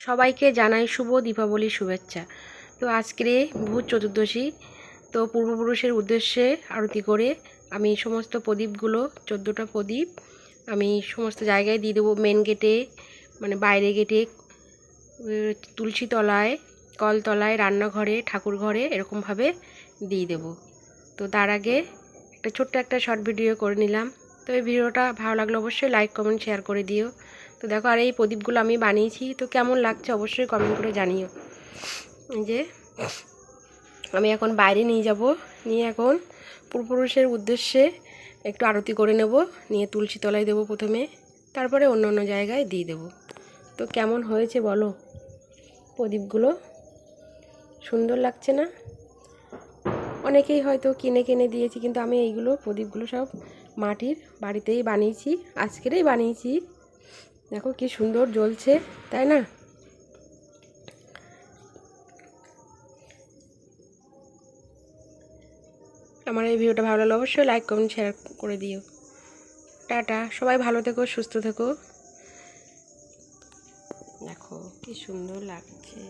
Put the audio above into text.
সবাইকে জানাই শুভ দীপাবলির শুভেচ্ছা। তো আজকে ভূত চতুর্দশী, তো পূর্বপুরুষের উদ্দেশ্যে আরতি করে আমি সমস্ত প্রদীপগুলো, চোদ্দোটা প্রদীপ আমি সমস্ত জায়গায় দিয়ে দেবো। মেন গেটে মানে বাইরে গেটে তুলসী তলায় কলতলায় রান্নাঘরে, ঠাকুর ঘরে এরকমভাবে দিয়ে দেবো। তো তার আগে একটা ছোট্ট একটা শর্ট ভিডিও করে নিলাম। তো এই ভিডিওটা ভালো লাগলে অবশ্যই লাইক কমেন্ট শেয়ার করে দিও। তো দেখো, আর এই প্রদীপগুলো আমি বানিয়েছি। তো কেমন লাগছে অবশ্যই কমেন্ট করে জানিও। যে, আমি এখন বাইরে নিয়ে যাব। নিয়ে এখন পূর্বপুরুষের উদ্দেশ্যে একটু আরতি করে নেব। নিয়ে তুলসী তলায় দেবো প্রথমে। তারপরে অন্য অন্য জায়গায় দিয়ে দেবো। তো কেমন হয়েছে বলো প্রদীপগুলো? সুন্দর লাগছে না? অনেকেই হয়তো কিনে কিনে দিয়েছি, কিন্তু আমি এইগুলো প্রদীপগুলো সব মাটির বাড়িতেই বানিয়েছি। আজকেরই বানিয়েছি। দেখো কি সুন্দর জ্বলছে, তাই না? আমার এই ভিডিওটা ভালো লাগলে অবশ্যই লাইক কমেন্ট শেয়ার করে দিও। টাটা, সবাই ভালো থেকো, সুস্থ থেকো। দেখো কি সুন্দর লাগছে।